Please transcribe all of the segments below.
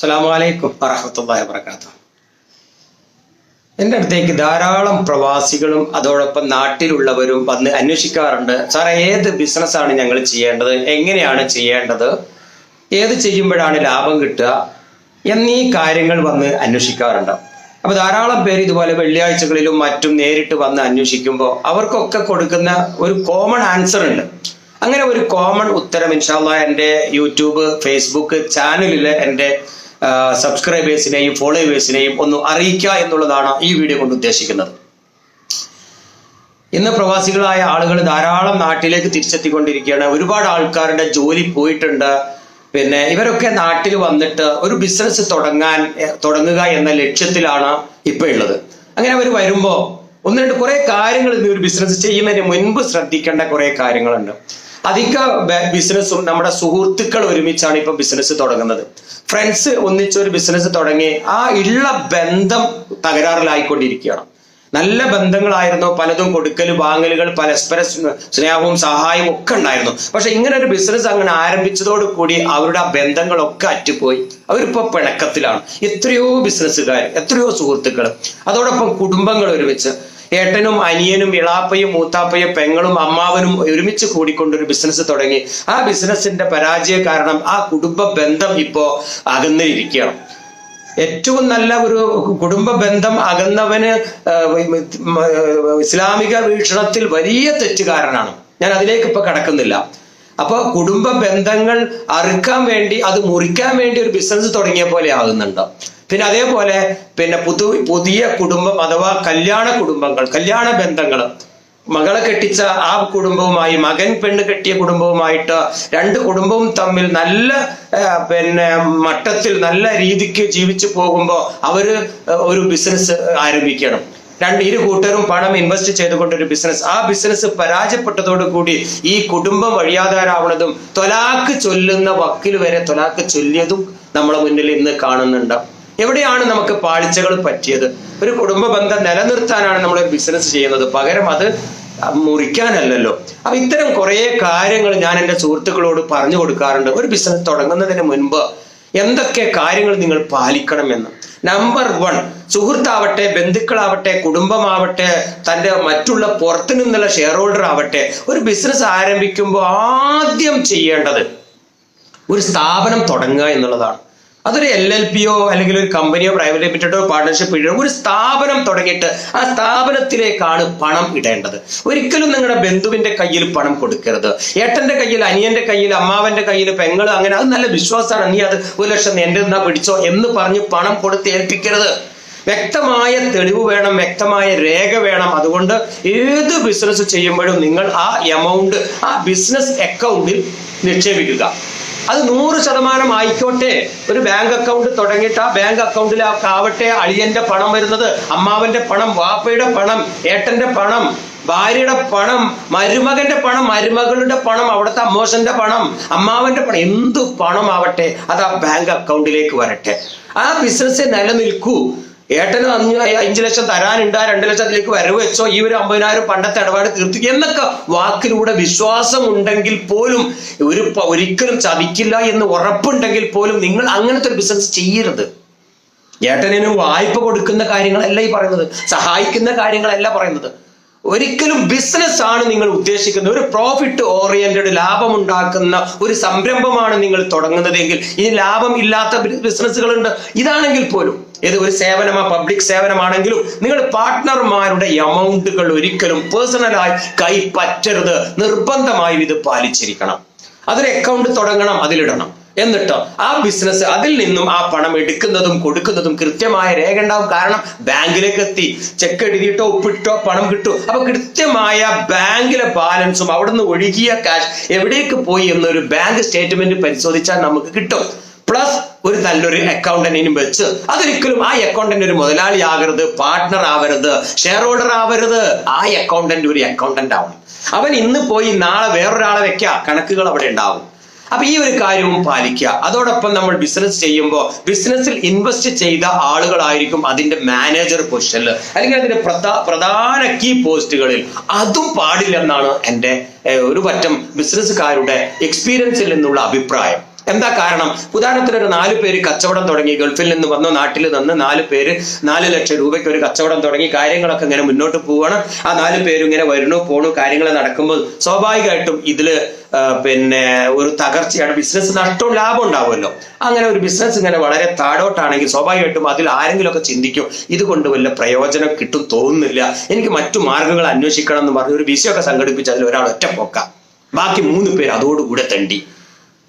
അസ്സലാമലൈക്കും വറഹമത്തല്ലാഹി വർക്കാത്തു എന്റെ അടുത്തേക്ക് ധാരാളം പ്രവാസികളും അതോടൊപ്പം നാട്ടിലുള്ളവരും വന്ന് അന്വേഷിക്കാറുണ്ട്. സാറേ ഏത് ബിസിനസ്സാണ് ഞങ്ങൾ ചെയ്യേണ്ടത്? എങ്ങനെയാണ് ചെയ്യേണ്ടത്? ഏത് ചെയ്യുമ്പോഴാണ് ലാഭം കിട്ടുക? എന്നീ കാര്യങ്ങൾ വന്ന് അന്വേഷിക്കാറുണ്ട്. അപ്പൊ ധാരാളം പേര് ഇതുപോലെ വെള്ളിയാഴ്ചകളിലും മറ്റും നേരിട്ട് വന്ന് അന്വേഷിക്കുമ്പോൾ അവർക്കൊക്കെ കൊടുക്കുന്ന ഒരു കോമൺ ആൻസർ ഉണ്ട്. അങ്ങനെ ഒരു കോമൺ ഉത്തരം ഇൻഷാല്ല എന്റെ യൂട്യൂബ് ഫേസ്ബുക്ക് ചാനലിൽ എന്റെ സബ്സ്ക്രൈബേഴ്സിനെയും ഫോളോവേഴ്സിനെയും ഒന്ന് അറിയിക്കുക എന്നുള്ളതാണ് ഈ വീഡിയോ കൊണ്ട് ഉദ്ദേശിക്കുന്നത്. ഇന്ന് പ്രവാസികളായ ആളുകൾ ധാരാളം നാട്ടിലേക്ക് തിരിച്ചെത്തിക്കൊണ്ടിരിക്കുകയാണ്. ഒരുപാട് ആൾക്കാരുടെ ജോലി പോയിട്ടുണ്ട്. പിന്നെ ഇവരൊക്കെ നാട്ടിൽ വന്നിട്ട് ഒരു ബിസിനസ് തുടങ്ങാൻ തുടങ്ങുക എന്ന ലക്ഷ്യത്തിലാണ് ഇപ്പൊ ഉള്ളത്. അങ്ങനെ അവർ വരുമ്പോ ഒന്ന് രണ്ട് കുറെ കാര്യങ്ങൾ ഇന്ന് ഒരു ബിസിനസ് ചെയ്യുന്നതിന് മുൻപ് ശ്രദ്ധിക്കേണ്ട കുറെ കാര്യങ്ങളുണ്ട്. അധിക ബിസിനസ്സും നമ്മുടെ സുഹൃത്തുക്കൾ ഒരുമിച്ചാണ് ഇപ്പൊ ബിസിനസ് തുടങ്ങുന്നത്. ഫ്രണ്ട്സ് ഒന്നിച്ചൊരു ബിസിനസ് തുടങ്ങി ആ ഉള്ള ബന്ധം തകരാറിലായിക്കൊണ്ടിരിക്കുകയാണ്. നല്ല ബന്ധങ്ങളായിരുന്നു പലതും കൊടുക്കൽ വാങ്ങലുകൾ പരസ്പര സ്നേഹവും സഹായവും ഒക്കെ ഉണ്ടായിരുന്നു. പക്ഷെ ഇങ്ങനെ ഒരു ബിസിനസ് അങ്ങനെ ആരംഭിച്ചതോട് കൂടി അവരുടെ ആ ബന്ധങ്ങളൊക്കെ അറ്റുപോയി. അവരിപ്പോ പിണക്കത്തിലാണ്. എത്രയോ ബിസിനസ്സുകാർ എത്രയോ സുഹൃത്തുക്കൾ അതോടൊപ്പം കുടുംബങ്ങൾ ഒരുമിച്ച് ഏട്ടനും അനിയനും ഇളാപ്പയും മൂത്താപ്പയും പെങ്ങളും അമ്മാവനും ഒരുമിച്ച് കൂടിക്കൊണ്ടൊരു ബിസിനസ് തുടങ്ങി. ആ ബിസിനസിന്റെ പരാജയ കാരണം ആ കുടുംബ ബന്ധം ഇപ്പോ അകന്നിരിക്കുകയാണ്. ഏറ്റവും നല്ല ഒരു കുടുംബ ബന്ധം അകന്നവന് ഇസ്ലാമിക വീക്ഷണത്തിൽ വലിയ തെറ്റുകാരനാണ്. ഞാൻ അതിലേക്ക് ഇപ്പൊ കടക്കുന്നില്ല. അപ്പൊ കുടുംബ ബന്ധങ്ങൾ അറുക്കാൻ വേണ്ടി അത് മുറിക്കാൻ വേണ്ടി ഒരു ബിസിനസ് തുടങ്ങിയ പോലെ ആകുന്നുണ്ട്. പിന്നെ അതേപോലെ പിന്നെ പുതു പുതിയ കുടുംബം അഥവാ കല്യാണ കുടുംബങ്ങൾ കല്യാണ ബന്ധങ്ങൾ. മകളെ കെട്ടിച്ച ആ കുടുംബവുമായി മകൻ പെണ്ണ് കെട്ടിയ കുടുംബവുമായിട്ട് രണ്ട് കുടുംബവും തമ്മിൽ നല്ല പിന്നെ മട്ടത്തിൽ നല്ല രീതിക്ക് ജീവിച്ചു പോകുമ്പോൾ അവർ ഒരു ബിസിനസ് ആരംഭിക്കണം. രണ്ട് ഇരു കൂട്ടരും പണം ഇൻവെസ്റ്റ് ചെയ്തുകൊണ്ട് ഒരു ബിസിനസ് ആ ബിസിനസ് പരാജയപ്പെട്ടതോടുകൂടി ഈ കുടുംബം വഴിയാധാരാവണതും തൊലാക്ക് ചൊല്ലുന്ന വക്കിൽ വരെ തൊലാക്ക് ചൊല്ലിയതും നമ്മളെ മുന്നിൽ ഇന്ന് കാണുന്നുണ്ട്. എവിടെയാണ് നമുക്ക് പാളിച്ചകൾ പറ്റിയത്? ഒരു കുടുംബ ബന്ധം നിലനിർത്താനാണ് നമ്മൾ ബിസിനസ് ചെയ്യുന്നത്. പകരം അത് മുറിക്കാനല്ലല്ലോ. അപ്പൊ ഇത്തരം കുറെ കാര്യങ്ങൾ ഞാൻ എന്റെ സുഹൃത്തുക്കളോട് പറഞ്ഞു കൊടുക്കാറുണ്ട്. ഒരു ബിസിനസ് തുടങ്ങുന്നതിന് മുൻപ് എന്തൊക്കെ കാര്യങ്ങൾ നിങ്ങൾ പാലിക്കണമെന്ന്? നമ്പർ വൺ സുഹൃത്താവട്ടെ ബന്ധുക്കളാവട്ടെ കുടുംബമാവട്ടെ തന്റെ മറ്റുള്ള പുറത്തു നിന്നുള്ള ഷെയർ ഹോൾഡർ ആവട്ടെ ഒരു ബിസിനസ് ആരംഭിക്കുമ്പോൾ ആദ്യം ചെയ്യേണ്ടത് ഒരു സ്ഥാപനം തുടങ്ങുക എന്നുള്ളതാണ്. അതൊരു എൽ എൽ പിയോ അല്ലെങ്കിൽ ഒരു കമ്പനിയോ പ്രൈവറ്റ് ലിമിറ്റഡോ പാർട്ട്ണർഷിപ്പ് ഇടോ ഒരു സ്ഥാപനം തുടങ്ങിയിട്ട് ആ സ്ഥാപനത്തിലേക്കാണ് പണം ഇടേണ്ടത്. ഒരിക്കലും നിങ്ങളുടെ ബന്ധുവിന്റെ കയ്യിൽ പണം കൊടുക്കരുത്. ഏട്ടന്റെ കയ്യിൽ അനിയന്റെ കയ്യിൽ അമ്മാവന്റെ കയ്യിൽ പെങ്ങൾ അങ്ങനെ അത് നല്ല വിശ്വാസമാണ്. നീ അത് ഒരു ലക്ഷം എന്റെ നിന്നാ പിടിച്ചോ എന്ന് പറഞ്ഞ് പണം കൊടുത്ത് ഏൽപ്പിക്കരുത്. വ്യക്തമായ തെളിവ് വേണം വ്യക്തമായ രേഖ വേണം. അതുകൊണ്ട് ഏത് ബിസിനസ് ചെയ്യുമ്പോഴും നിങ്ങൾ ആ എമൗണ്ട് ആ ബിസിനസ് അക്കൗണ്ടിൽ നിക്ഷേപിക്കുക. അത് നൂറ് ശതമാനം ആയിക്കോട്ടെ. ഒരു ബാങ്ക് അക്കൗണ്ട് തുടങ്ങിയിട്ട് ആ ബാങ്ക് അക്കൗണ്ടിൽ ആവട്ടെ അളിയന്റെ പണം വരുന്നത് അമ്മാവന്റെ പണം വാപ്പയുടെ പണം ഏട്ടന്റെ പണം ഭാര്യയുടെ പണം മരുമകന്റെ പണം മരുമകളുടെ പണം അവിടുത്തെ അമ്മോശന്റെ പണം അമ്മാവന്റെ പണം എന്തു പണം ആവട്ടെ അത് ആ ബാങ്ക് അക്കൗണ്ടിലേക്ക് വരട്ടെ. ആ ബിസിനസ് നിലനിൽക്കൂ. ഏട്ടന് അഞ്ഞു അഞ്ച് ലക്ഷം തരാനുണ്ട് ആ രണ്ട് ലക്ഷത്തിലേക്ക് വരവ് വെച്ചോ ഈ ഒരു അമ്പതിനായിരം പണ്ടത്തെ ഇടപാട് തീർത്തു എന്നൊക്കെ വാക്കിലൂടെ വിശ്വാസം ഉണ്ടെങ്കിൽ പോലും ഒരു ഒരിക്കലും ചതിക്കില്ല എന്ന് ഉറപ്പുണ്ടെങ്കിൽ പോലും നിങ്ങൾ അങ്ങനത്തെ ഒരു ബിസിനസ് ചെയ്യരുത്. ഏട്ടനും വായ്പ കൊടുക്കുന്ന കാര്യങ്ങളല്ല ഈ പറയുന്നത് സഹായിക്കുന്ന കാര്യങ്ങളല്ല പറയുന്നത്. ഒരിക്കലും ബിസിനസ് ആണ് നിങ്ങൾ ഉദ്ദേശിക്കുന്നത് ഒരു പ്രോഫിറ്റ് ഓറിയന്റഡ് ലാഭം ഉണ്ടാക്കുന്ന ഒരു സംരംഭമാണ് നിങ്ങൾ തുടങ്ങുന്നതെങ്കിൽ ഇനി ലാഭം ഇല്ലാത്ത ബിസിനസ്സുകളുണ്ട് ഇതാണെങ്കിൽ പോലും. ഏത് ഒരു സേവനമാ പബ്ലിക് സേവനമാണെങ്കിലും നിങ്ങൾ പാർട്ട്ണർമാരുടെ എമൗണ്ടുകൾ ഒരിക്കലും പേഴ്സണലായി കൈ പറ്റരുത് നിർബന്ധമായും ഇത് പാലിച്ചിരിക്കണം. അതൊരു അക്കൗണ്ട് തുടങ്ങണം അതിലിടണം. എന്നിട്ട് ആ ബിസിനസ് അതിൽ നിന്നും ആ പണം എടുക്കുന്നതും കൊടുക്കുന്നതും കൃത്യമായ രേഖ ഉണ്ടാവും. കാരണം ബാങ്കിലേക്ക് എത്തി ചെക്ക് എഴുതിയിട്ടോ ഒപ്പിട്ടോ പണം കിട്ടും അപ്പൊ കൃത്യമായ ബാങ്കിലെ ബാലൻസും അവിടുന്ന് ഒഴുകിയ കാശ് എവിടേക്ക് പോയി എന്നൊരു ബാങ്ക് സ്റ്റേറ്റ്മെന്റ് പരിശോധിച്ചാൽ നമുക്ക് കിട്ടും. പ്ലസ് ഒരു നല്ലൊരു അക്കൗണ്ടന്റിനും വെച്ച് അതൊരിക്കലും ആ അക്കൗണ്ടന്റ് ഒരു മുതലാളി ആകരുത് പാർട്ട്ണർ ആവരുത് ഷെയർ ഹോൾഡർ ആവരുത്. ആ അക്കൗണ്ടന്റ് ഒരു അക്കൗണ്ടന്റ് ആവണം. അവൻ ഇന്ന് പോയി നാളെ വേറൊരാളെ വെക്കുക കണക്കുകൾ അവിടെ ഉണ്ടാവും. അപ്പൊ ഈ ഒരു കാര്യവും പാലിക്കുക. അതോടൊപ്പം നമ്മൾ ബിസിനസ് ചെയ്യുമ്പോൾ ബിസിനസ്സിൽ ഇൻവെസ്റ്റ് ചെയ്ത ആളുകളായിരിക്കും അതിന്റെ മാനേജർ പൊസിഷനിൽ അല്ലെങ്കിൽ അതിന്റെ പ്രധാ- പ്രധാന കീ പോസ്റ്റുകളിൽ. അതും പാടില്ലെന്നാണ് എന്റെ ഒരു പറ്റം ബിസിനസ്സുകാരുടെ എക്സ്പീരിയൻസിൽ നിന്നുള്ള അഭിപ്രായം. എന്താ കാരണം? ഉദാഹരണത്തിന് ഒരു നാല് പേര് കച്ചവടം തുടങ്ങി ഗൾഫിൽ നിന്ന് വന്നോ നാട്ടിൽ നിന്ന് നാല് പേര് നാല് ലക്ഷം രൂപയ്ക്ക് ഒരു കച്ചവടം തുടങ്ങി കാര്യങ്ങളൊക്കെ ഇങ്ങനെ മുന്നോട്ട് പോവാണ്. ആ നാല് പേരും ഇങ്ങനെ വരുന്നു പോണു കാര്യങ്ങൾ നടക്കുമ്പോൾ സ്വാഭാവികമായിട്ടും ഇതിൽ പിന്നെ ഒരു തകർച്ചയാണ്. ബിസിനസ് നഷ്ടവും ലാഭം ഉണ്ടാവുമല്ലോ. അങ്ങനെ ഒരു ബിസിനസ് ഇങ്ങനെ വളരെ താഴോട്ടാണെങ്കിൽ സ്വാഭാവികമായിട്ടും അതിൽ ആരെങ്കിലും ഒക്കെ ചിന്തിക്കും ഇതുകൊണ്ട് വല്ല പ്രയോജനം കിട്ടും തോന്നുന്നില്ല. എനിക്ക് മറ്റു മാർഗങ്ങൾ അന്വേഷിക്കണം എന്ന് പറഞ്ഞ് ഒരു വിഷയമൊക്കെ സംഘടിപ്പിച്ച് അതിൽ ഒരാൾ ഒറ്റ പോക്കാം. ബാക്കി മൂന്ന് പേര് അതോടുകൂടെ തണ്ടി.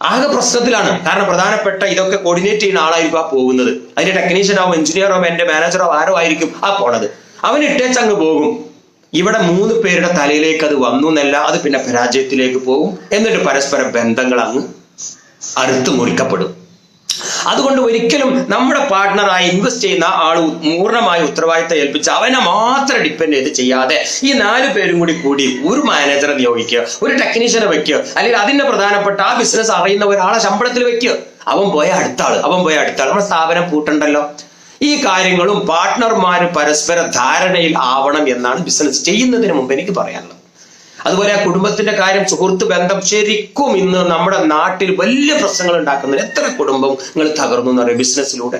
ആകെ പ്രശ്നത്തിലാണ്. കാരണം പ്രധാനപ്പെട്ട ഇതൊക്കെ കോർഡിനേറ്റ് ചെയ്യുന്ന ആളായിരിക്കും ആ പോകുന്നത്. അതിന്റെ ടെക്നീഷ്യനോ എഞ്ചിനീയറോ എന്റെ മാനേജറോ ആരോ ആയിരിക്കും ആ പോണത്. അവൻ ഇട്ടേച്ച് അങ്ങ് പോകും. ഇവിടെ മൂന്ന് പേരുടെ തലയിലേക്ക് അത് വന്നു എന്നല്ല അത് പിന്നെ പരാജയത്തിലേക്ക് പോകും. എന്നിട്ട് പരസ്പര ബന്ധങ്ങൾ അങ്ങ് അറുത്ത് മുറിക്കപ്പെടും. അതുകൊണ്ട് ഒരിക്കലും നമ്മുടെ പാർട്ട്ണറായി ഇൻവെസ്റ്റ് ചെയ്യുന്ന ആൾ പൂർണമായി ഉത്തരവാദിത്തം ഏൽപ്പിച്ച് അവനെ മാത്രം ഡിപ്പെൻഡ് ചെയ്ത് ചെയ്യാതെ ഈ നാല് പേരും കൂടി കൂടി ഒരു മാനേജറെ നിയോഗിക്കുക ഒരു ടെക്നീഷ്യനെ വെക്കുക അല്ലെങ്കിൽ അതിന്റെ പ്രധാനപ്പെട്ട ആ ബിസിനസ് അറിയുന്ന ഒരാളെ ശമ്പളത്തിൽ വെക്കുക. അവൻ പോയ അടുത്ത ആൾ അവൻ പോയ അടുത്ത ആൾ. നമ്മുടെ സ്ഥാപനം പൂട്ടണ്ടല്ലോ. ഈ കാര്യങ്ങളും പാർട്ട്ണർമാർ പരസ്പര ധാരണയിൽ ആവണം എന്നാണ് ബിസിനസ് ചെയ്യുന്നതിന് മുമ്പ് എനിക്ക് പറയാനുള്ളത്. അതുപോലെ ആ കുടുംബത്തിന്റെ കാര്യം സുഹൃത്ത് ബന്ധം ശരിക്കും ഇന്ന് നമ്മുടെ നാട്ടിൽ വലിയ പ്രശ്നങ്ങൾ ഉണ്ടാക്കുന്നത് എത്ര കുടുംബങ്ങൾ തകർന്നു എന്ന് പറയും ബിസിനസ്സിലൂടെ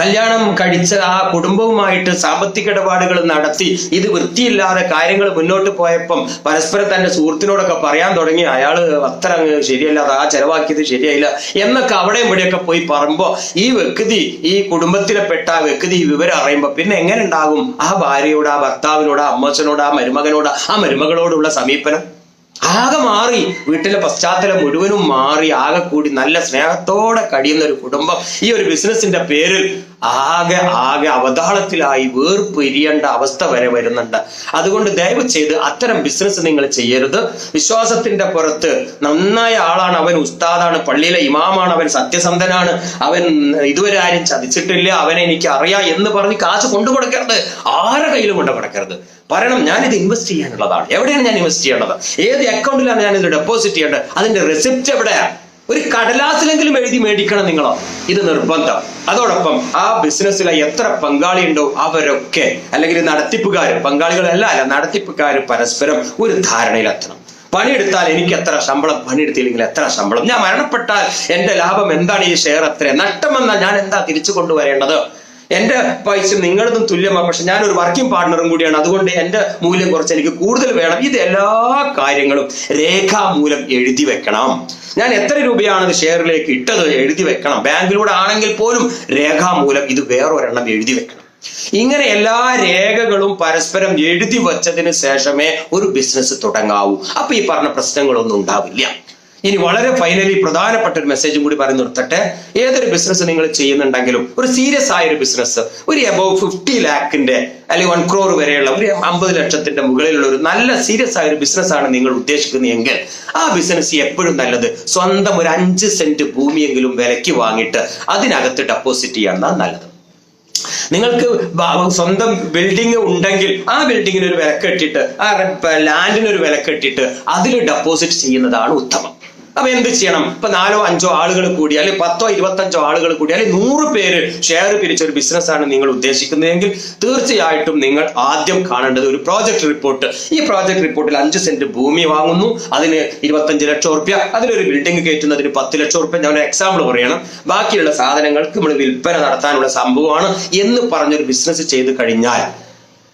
കല്യാണം കഴിച്ച ആ കുടുംബവുമായിട്ട് സാമ്പത്തിക ഇടപാടുകൾ നടത്തി ഇത് വൃത്തിയില്ലാതെ കാര്യങ്ങൾ മുന്നോട്ട് പോയപ്പം പരസ്പരം തന്റെ സുഹൃത്തിനോടൊക്കെ പറയാൻ തുടങ്ങി. അയാൾ അത്ര അങ്ങ് ശരിയല്ലാതെ ആ ചെലവാക്കിയത് ശരിയായില്ല. എന്നൊക്കെ അവിടെയും ഇവിടെയൊക്കെ പോയി പറയുമ്പോൾ ഈ വ്യക്തി ഈ കുടുംബത്തിലെ പെട്ട ആ വ്യക്തി ഈ വിവരം അറിയുമ്പോൾ പിന്നെ എങ്ങനെ ഉണ്ടാകും? ആ ഭാര്യയോട് ആ ഭർത്താവിനോട് ആ അമ്മച്ചനോട് ആ മരുമകനോട് ആ മരുമകളോടുള്ള സമീപനം? ആകെ മാറി. വീട്ടിലെ പശ്ചാത്തലം മുഴുവനും മാറി. ആകെ കൂടി നല്ല സ്നേഹത്തോടെ കഴിയുന്ന ഒരു കുടുംബം. ഈ ഒരു ബിസിനസിന്റെ പേരിൽ ആകെ ആകെ അവതാളത്തിലായി വേർപ്പ് എരിയേണ്ട അവസ്ഥ വരെ വരുന്നുണ്ട്. അതുകൊണ്ട് ദയവ് ചെയ്ത് അത്തരം ബിസിനസ് നിങ്ങൾ ചെയ്യരുത്. വിശ്വാസത്തിന്റെ പുറത്ത് നന്നായ ആളാണ് അവൻ ഉസ്താദാണ് പള്ളിയിലെ ഇമാമാണ് അവൻ സത്യസന്ധനാണ് അവൻ ഇതുവരെ ആരും ചതിച്ചിട്ടില്ല അവനെ എനിക്ക് അറിയാം എന്ന് പറഞ്ഞ് കാശ് കൊണ്ടു കൊടുക്കരുത് ആരെ കയ്യിലും കൊണ്ടു കൊടുക്കരുത് പറയണം ഞാനിത് ഇൻവെസ്റ്റ് ചെയ്യാനുള്ളതാണ്. എവിടെയാണ് ഞാൻ ഇൻവെസ്റ്റ് ചെയ്യേണ്ടത്? ഏത് അക്കൗണ്ടിലാണ് ഞാൻ ഇത് ഡെപ്പോസിറ്റ് ചെയ്യേണ്ടത്? അതിന്റെ റെസിപ്റ്റ് എവിടെയാണ് ഒരു കടലാസിലെങ്കിലും എഴുതി മേടിക്കണം നിങ്ങളോ? ഇത് നിർബന്ധം. അതോടൊപ്പം ആ ബിസിനസ്സിലെ എത്ര പങ്കാളിയുണ്ടോ അവരൊക്കെ അല്ലെങ്കിൽ നടത്തിപ്പുകാർ പങ്കാളികളല്ല അല്ല നടത്തിപ്പുകാർ പരസ്പരം ഒരു ധാരണയിലെത്തണം. പണിയെടുത്താൽ എനിക്ക് എത്ര ശമ്പളം പണിയെടുത്തില്ലെങ്കിൽ എത്ര ശമ്പളം? ഞാൻ മരണപ്പെട്ടാൽ എന്റെ ലാഭം എന്താണ് ഈ ഷെയർ എത്ര നഷ്ടം വന്നാൽ ഞാൻ എന്താ തിരിച്ചു കൊണ്ടുവരേണ്ടത്? എന്റെ പൈസ നിങ്ങളതും തുല്യമാണ് പക്ഷെ ഞാൻ ഒരു വർക്കിംഗ് പാർട്ണറും കൂടിയാണ്. അതുകൊണ്ട് എന്റെ മൂല്യം കുറച്ച് എനിക്ക് കൂടുതൽ വേണം. ഇത് എല്ലാ കാര്യങ്ങളും രേഖാമൂലം എഴുതി വെക്കണം. ഞാൻ എത്ര രൂപയാണ് ഷെയറിലേക്ക് ഇട്ടത് എഴുതി വെക്കണം. ബാങ്കിലൂടെ ആണെങ്കിൽ പോലും രേഖാമൂലം ഇത് വേറൊരെണ്ണം എഴുതി വെക്കണം. ഇങ്ങനെ എല്ലാ രേഖകളും പരസ്പരം എഴുതി വച്ചതിന് ശേഷമേ ഒരു ബിസിനസ് തുടങ്ങാവൂ. അപ്പൊ ഈ പറഞ്ഞ പ്രശ്നങ്ങളൊന്നും ഉണ്ടാവില്ല. ഇനി വളരെ ഫൈനലി പ്രധാനപ്പെട്ട ഒരു മെസ്സേജും കൂടി പറഞ്ഞു നിർത്തട്ടെ. ഏതൊരു ബിസിനസ് നിങ്ങൾ ചെയ്യുന്നുണ്ടെങ്കിലും ഒരു സീരിയസ് ആയ ഒരു ബിസിനസ് ഒരു എബവ് ഫിഫ്റ്റി ലാക്കിന്റെ അല്ലെങ്കിൽ വൺ ക്രോർ വരെയുള്ള ഒരു അമ്പത് ലക്ഷത്തിന്റെ മുകളിലുള്ള ഒരു നല്ല സീരിയസ് ആയ ഒരു ബിസിനസ് ആണ് നിങ്ങൾ ഉദ്ദേശിക്കുന്നതെങ്കിൽ ആ ബിസിനസ് എപ്പോഴും നല്ലത് സ്വന്തം ഒരു അഞ്ച് സെന്റ് ഭൂമിയെങ്കിലും വിലയ്ക്ക് വാങ്ങിയിട്ട് അതിനകത്ത് ഡെപ്പോസിറ്റ് ചെയ്യണം നല്ലത്. നിങ്ങൾക്ക് സ്വന്തം ബിൽഡിംഗ് ഉണ്ടെങ്കിൽ ആ ബിൽഡിങ്ങിന് ഒരു വില കെട്ടിട്ട് ആ ലാൻഡിന് ഒരു വില കെട്ടിട്ട് അതിൽ ഡെപ്പോസിറ്റ് ചെയ്യുന്നതാണ് ഉത്തമം. അപ്പൊ എന്ത് ചെയ്യണം? ഇപ്പൊ നാലോ അഞ്ചോ ആളുകൾ കൂടി അല്ലെങ്കിൽ പത്തോ ഇരുപത്തഞ്ചോ ആളുകൾ കൂടി അല്ലെങ്കിൽ നൂറ് പേര് ഷെയർ പിരിച്ച ഒരു ബിസിനസ് ആണ് നിങ്ങൾ ഉദ്ദേശിക്കുന്നതെങ്കിൽ തീർച്ചയായിട്ടും നിങ്ങൾ ആദ്യം കാണേണ്ടത് ഒരു പ്രോജക്ട് റിപ്പോർട്ട് ഈ പ്രോജക്ട് റിപ്പോർട്ടിൽ അഞ്ച് സെന്റ് ഭൂമി വാങ്ങുന്നു അതിന് ഇരുപത്തഞ്ച് ലക്ഷം റുപ്യ അതിലൊരു ബിൽഡിംഗ് കയറ്റുന്നതിന് പത്ത് ലക്ഷം റുപ്യ ഞാൻ ഒരു എക്സാമ്പിൾ പറയണം. ബാക്കിയുള്ള സാധനങ്ങൾക്ക് നമ്മൾ വിൽപ്പന നടത്താനുള്ള സംഭവമാണ് എന്ന് പറഞ്ഞൊരു ബിസിനസ് ചെയ്ത് കഴിഞ്ഞാൽ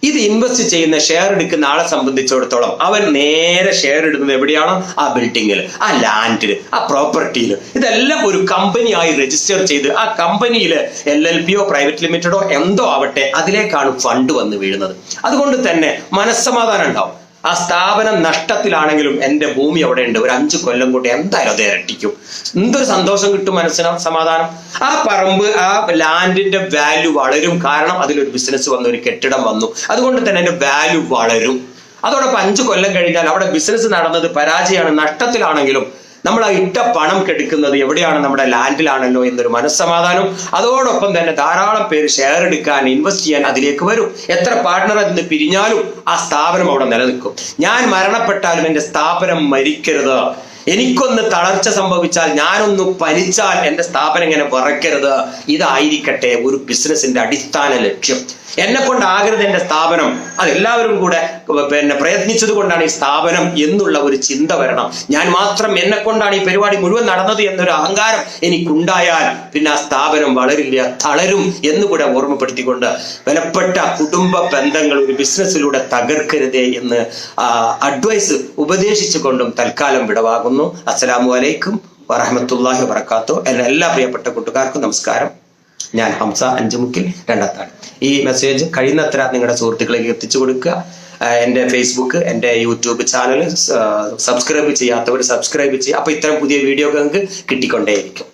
ഇത് ഇൻവെസ്റ്റ് ചെയ്യുന്ന ഷെയർ എടുക്കുന്ന ആളെ സംബന്ധിച്ചിടത്തോളം അവൻ നേരെ ഷെയർ ഇടുന്നത് എവിടെയാണോ? ആ ബിൽഡിങ്ങിൽ ആ ലാൻഡിൽ ആ പ്രോപ്പർട്ടിയിൽ ഇതെല്ലാം ഒരു കമ്പനിയായി രജിസ്റ്റർ ചെയ്ത് ആ കമ്പനിയിൽ എൽ എൽ പിയോ പ്രൈവറ്റ് ലിമിറ്റഡോ എന്തോ ആവട്ടെ അതിലേക്കാണ് ഫണ്ട് വന്ന് വീഴുന്നത്. അതുകൊണ്ട് തന്നെ മനസ്സമാധാനം ഉണ്ടാവും. ആ സ്ഥാപനം നഷ്ടത്തിലാണെങ്കിലും എന്റെ ഭൂമി അവിടെ ഉണ്ട് ഒരു അഞ്ചു കൊല്ലം കൂട്ടി എന്തായാലും അത് ഇരട്ടിക്കും എന്തൊരു സന്തോഷം കിട്ടും മനസ്സിന് സമാധാനം. ആ പറമ്പ് ആ ലാൻഡിന്റെ വാല്യൂ വളരും. കാരണം അതിലൊരു ബിസിനസ് വന്നു ഒരു കെട്ടിടം വന്നു. അതുകൊണ്ട് തന്നെ അതിന്റെ വാല്യൂ വളരും. അതോടൊപ്പം അഞ്ചു കൊല്ലം കഴിഞ്ഞാൽ അവിടെ ബിസിനസ് നടന്നത് പരാജയമാണ്. നഷ്ടത്തിലാണെങ്കിലും നമ്മൾ ആ ഇട്ട പണം കെടുക്കുന്നത് എവിടെയാണ്? നമ്മുടെ ലാൻഡിലാണല്ലോ എന്നൊരു മനസ്സമാധാനം. അതോടൊപ്പം തന്നെ ധാരാളം പേര് ഷെയർ എടുക്കാൻ ഇൻവെസ്റ്റ് ചെയ്യാൻ അതിലേക്ക് വരും. എത്ര പാർട്ട്ണർ നിന്ന് പിരിഞ്ഞാലും ആ സ്ഥാപനം അവിടെ നിലനിൽക്കും. ഞാൻ മരണപ്പെട്ടാലും എന്റെ സ്ഥാപനം മരിക്കരുത്. എനിക്കൊന്ന് തളർച്ച സംഭവിച്ചാൽ ഞാനൊന്ന് പരിച്ചാൽ എന്റെ സ്ഥാപനം ഇങ്ങനെ വിറയ്ക്കരുത്. ഇതായിരിക്കട്ടെ ഒരു ബിസിനസിന്റെ അടിസ്ഥാന ലക്ഷ്യം. എന്നെ കൊണ്ടാകരുത് എന്റെ സ്ഥാപനം അതെല്ലാവരും കൂടെ പിന്നെ പ്രയത്നിച്ചത് കൊണ്ടാണ് ഈ സ്ഥാപനം എന്നുള്ള ഒരു ചിന്ത വരണം. ഞാൻ മാത്രം എന്നെ കൊണ്ടാണ് ഈ പരിപാടി മുഴുവൻ നടന്നത് എന്നൊരു അഹങ്കാരം എനിക്കുണ്ടായാൽ പിന്നെ ആ സ്ഥാപനം വളരില്ല തളരും എന്നുകൂടെ ഓർമ്മപ്പെടുത്തിക്കൊണ്ട് വിലപ്പെട്ട കുടുംബ ബന്ധങ്ങൾ ഒരു ബിസിനസ്സിലൂടെ തകർക്കരുതേ എന്ന് അഡ്വൈസ് ഉപദേശിച്ചുകൊണ്ടും തൽക്കാലം വിടവാകുന്നു അസ്സലാമു അലൈക്കും വറഹമത്തല്ലാഹി വബർക്കാത്തു എന്റെ എല്ലാ പ്രിയപ്പെട്ട കൂട്ടുകാർക്കും നമസ്കാരം. ഞാൻ ഹംസ അഞ്ചുമുക്കിൽ രണ്ടത്താണ്. ഈ മെസ്സേജ് കഴിയുന്നത്ര നിങ്ങളുടെ സുഹൃത്തുക്കളിലേക്ക് എത്തിച്ചു കൊടുക്കുക. എന്റെ ഫേസ്ബുക്ക് എന്റെ യൂട്യൂബ് ചാനൽ സബ്സ്ക്രൈബ് ചെയ്യാത്തവർ സബ്സ്ക്രൈബ് ചെയ്യുക. അപ്പോൾ ഇത്തരം പുതിയ വീഡിയോ നിങ്ങൾക്ക് കിട്ടിക്കൊണ്ടേയിരിക്കും.